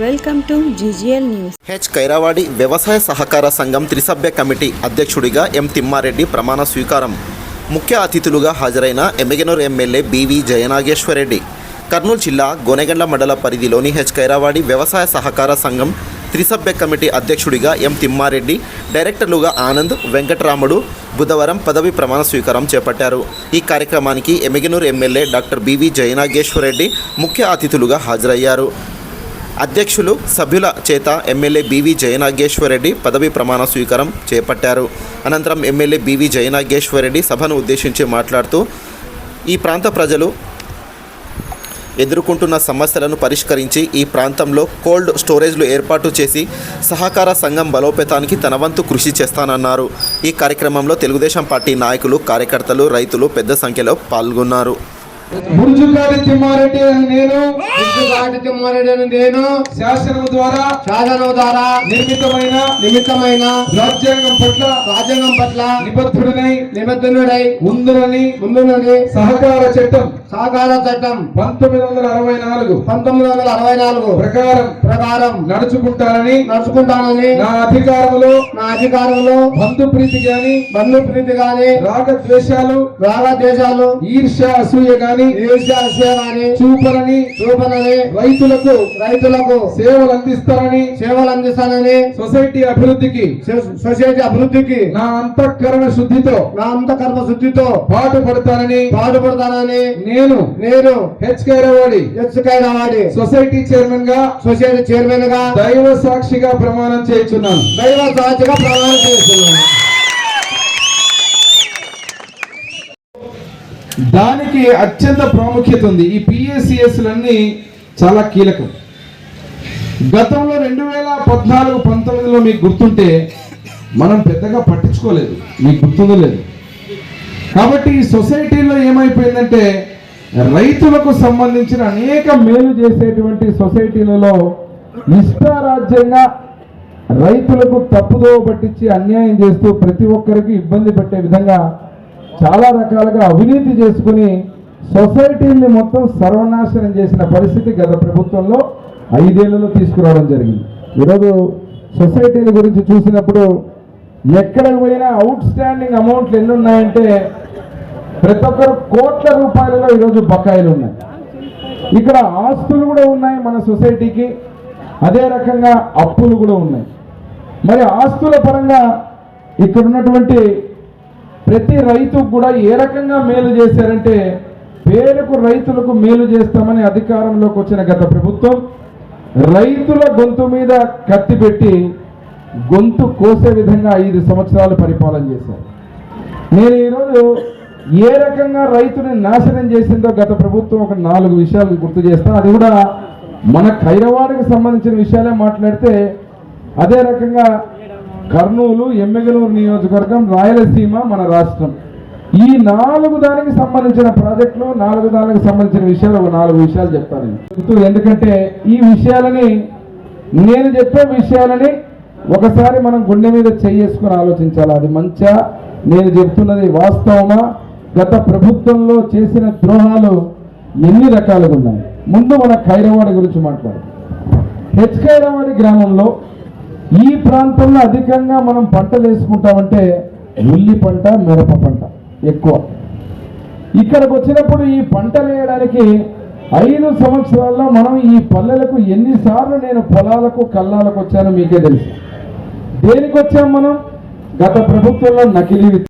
Welcome to GGL news. H Kairavadi వ్యవసాయ సహకార సంఘం త్రిసభ్య కమిటీ అధ్యక్షుడిగా ఎం తిమ్మారెడ్డి ప్రమాణ స్వీకారం. ముఖ్య అతిథులుగా హాజరైన ఎమ్మెగనూరు ఎమ్మెల్యే బివి జయనాగేశ్వరరెడ్డి. కర్నూలు జిల్లా గొనెగండ్ల మండల పరిధిలోని హెచ్ కైరావాడి వ్యవసాయ సహకార సంఘం త్రిసభ్య కమిటీ అధ్యక్షుడిగా ఎం తిమ్మారెడ్డి డైరెక్టర్లుగా ఆనంద్ వెంకటరాముడు బుధవారం పదవి ప్రమాణ స్వీకారం చేపట్టారు. ఈ కార్యక్రమానికి Yemmiganur MLA doctor BV Jayanageswara Reddy ముఖ్య అతిథులుగా హాజరయ్యారు. అధ్యక్షులు సభ్యుల చేత ఎమ్మెల్యే బివి జయనాగేశ్వరరెడ్డి పదవి ప్రమాణ స్వీకారం చేపట్టారు. అనంతరం ఎమ్మెల్యే బివి జయనాగేశ్వరరెడ్డి సభను ఉద్దేశించి మాట్లాడుతూ ఈ ప్రాంత ప్రజలు ఎదుర్కొంటున్న సమస్యలను పరిష్కరించి ఈ ప్రాంతంలో కోల్డ్ స్టోరేజ్లు ఏర్పాటు చేసి సహకార సంఘం బలోపేతానికి తన వంతు కృషి చేస్తానన్నారు. ఈ కార్యక్రమంలో తెలుగుదేశం పార్టీ నాయకులు కార్యకర్తలు రైతులు పెద్ద సంఖ్యలో పాల్గొన్నారు. బుర్జుగారి తిమ్మారెడ్డి నేను తిమ్మరెడ్డి అని నేను శాసనము ద్వారా శాసనం ద్వారా నిర్మితమైన నిమిత్తమైన రాజ్యాంగం పట్ల రాజ్యాంగం పట్ల నిబద్ధుడనై నిబద్ధనుడై ఉందని ముందు నుండి సహకార చట్టం సహకార చట్టం పంతొమ్మిది వందల అరవై నాలుగు పంతొమ్మిది వందల అరవై నాలుగు ప్రకారం ప్రకారం నడుచుకుంటానని నడుచుకుంటానని నా అధికారంలో నా అధికారంలో బంధు ప్రీతి గాని బంధు ప్రీతి గాని రాగద్వేషాలు రాగద్వేషాలు ఈర్ష్య అసూయ గాని ఈర్ష్య అసూయ గాని చూపరని చూపనని రైతులకు రైతులకు సేవలు అందిస్తానని సేవలు అందిస్తానని సొసైటీ అభివృద్ధికి సొసైటీ అభివృద్ధికి నా అంతఃకరణ శుద్ధితో నా అంతకర్మ శుద్ధితో పాటుపడతానని పాటుపడతానని నేను నేను హెచ్ కైరవాడి హెచ్చుకైన వాడి సొసైటీ చైర్మన్గా సొసైటీ చైర్మన్గా దైవ సాక్షిగా ప్రమాణం చేయించున్నాను దైవ సాక్షిగా ప్రమాణం చేస్తున్నాను. దానికి అత్యంత ప్రాముఖ్యత ఉంది. ఈ పిఎస్సిఎస్ లన్నీ చాలా కీలకం. గతంలో రెండు వేల పద్నాలుగు పంతొమ్మిదిలో మీకు గుర్తుంటే మనం పెద్దగా పట్టించుకోలేదు. మీకు గుర్తుందో లేదు. కాబట్టి ఈ సొసైటీలో ఏమైపోయిందంటే రైతులకు సంబంధించిన అనేక మేలు చేసేటువంటి సొసైటీలలో ఇష్టారాజ్యంగా రైతులకు తప్పుదోవ పట్టించి అన్యాయం చేస్తూ ప్రతి ఒక్కరికి ఇబ్బంది పెట్టే విధంగా చాలా రకాలుగా అవినీతి చేసుకుని సొసైటీని మొత్తం సర్వనాశనం చేసిన పరిస్థితి గత ప్రభుత్వంలో ఐదేళ్ళలో తీసుకురావడం జరిగింది. ఈరోజు సొసైటీల గురించి చూసినప్పుడు ఎక్కడికి పోయినా అవుట్ స్టాండింగ్ అమౌంట్లు ఎన్ని ఉన్నాయంటే ప్రతి ఒక్కరు కోట్ల రూపాయలలో ఈరోజు బకాయిలు ఉన్నాయి. ఇక్కడ ఆస్తులు కూడా ఉన్నాయి మన సొసైటీకి. అదే రకంగా అప్పులు కూడా ఉన్నాయి. మరి ఆస్తుల పరంగా ఇక్కడ ఉన్నటువంటి ప్రతి రైతుకు కూడా ఏ రకంగా మేలు చేశారంటే పేరుకు రైతులకు మేలు చేస్తామని అధికారంలోకి వచ్చిన గత ప్రభుత్వం రైతుల గొంతు మీద కత్తి పెట్టి గొంతు కోసే విధంగా ఐదు సంవత్సరాలు పరిపాలన చేశారు. నేను ఈరోజు ఏ రకంగా రైతుని నాశనం చేసిందో గత ప్రభుత్వం ఒక నాలుగు విషయాలు గుర్తు చేస్తాను అది కూడా మన ఖైరవాడికి సంబంధించిన విషయాలే మాట్లాడితే అదే రకంగా కర్నూలు ఎమ్మెగనూరు నియోజకవర్గం రాయలసీమ మన రాష్ట్రం. ఈ నాలుగు దానికి సంబంధించిన ప్రాజెక్టులు నాలుగు దానికి సంబంధించిన విషయాలు ఒక నాలుగు విషయాలు చెప్తాను. చెప్తూ ఎందుకంటే ఈ విషయాలని నేను చెప్పే విషయాలని ఒకసారి మనం గుండె మీద చేసుకుని ఆలోచించాలి. అది మంచా? నేను చెప్తున్నది వాస్తవమా? గత ప్రభుత్వంలో చేసిన ద్రోహాలు ఎన్ని రకాలుగా ఉన్నాయి? ముందు మన ఖైరవాడి గురించి మాట్లాడు. హెచ్ ఖైరవాడి గ్రామంలో ఈ ప్రాంతంలో అధికంగా మనం పంటలు వేసుకుంటామంటే ఉల్లి పంట మిరప పంట ఎక్కువ. ఇక్కడికి వచ్చినప్పుడు ఈ పంటలు వేయడానికి ఐదు సంవత్సరాల్లో మనం ఈ పల్లెలకు ఎన్నిసార్లు నేను పొలాలకు కల్లాలకు వచ్చానో మీకే తెలుసు. దేనికి వచ్చాం మనం? గత ప్రభుత్వంలో నకిలీ